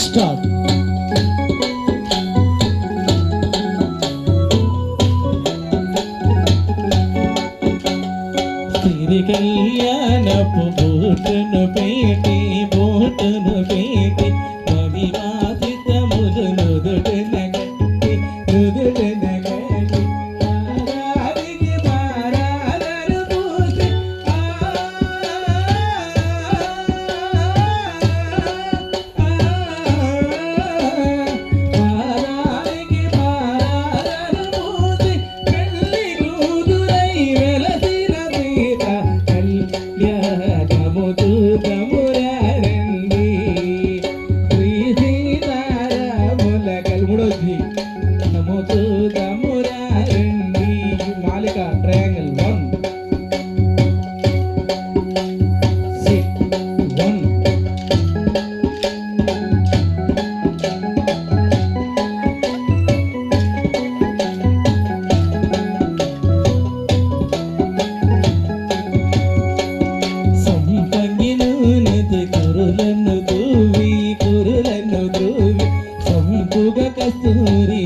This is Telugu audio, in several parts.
స్టార్ట్ సిరి కళ్యాణపు బూటును పేటి బూటును పేటి লাগে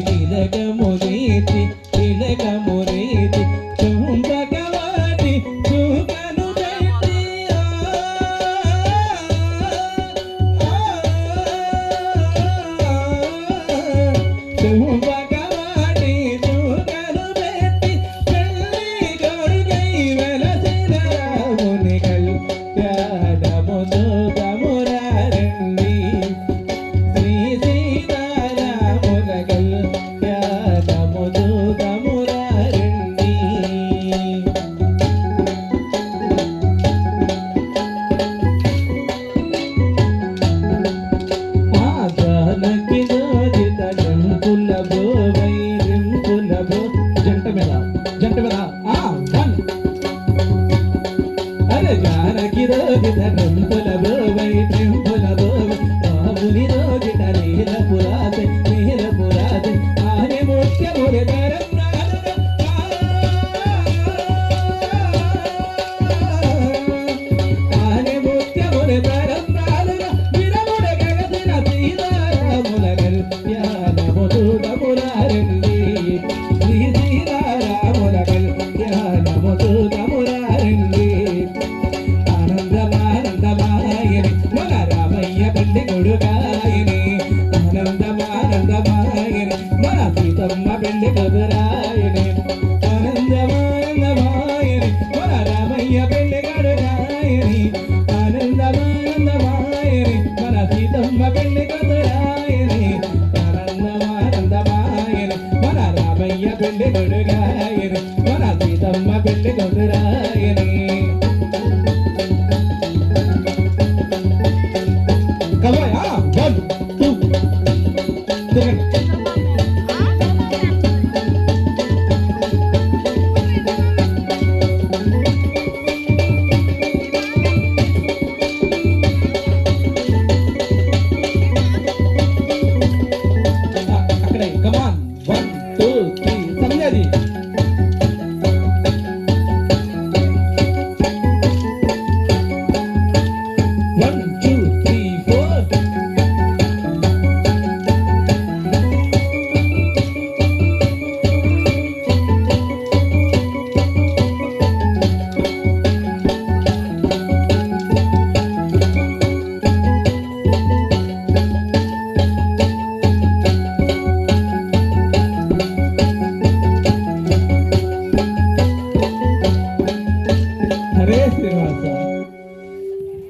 కస్తూరి తిలకము రీతి తిలకము రీతి చుంబకవాటి చూపను పెట్టి ఆ, ఆ, చుంబకవాటి చూపను పెట్టి పెళ్ళి కొడుకై వెలసిన రాముని కళ్యాణము జంట. మీద అరే జానకి రోగిత రింపుల బోవై రింపుల బోవై బాబుని రోగిత నీల పురాతే నీల పురాతే ఆనే ముఖ్యముని తరం ఆనే ముఖ్యముని తరం రాలుగా విరముడ గగసిన సీతారాముల కళ్యాణము రామయ్య బండి కొడుకాయని మన సీతమ్మ బండి కొదురాయని Come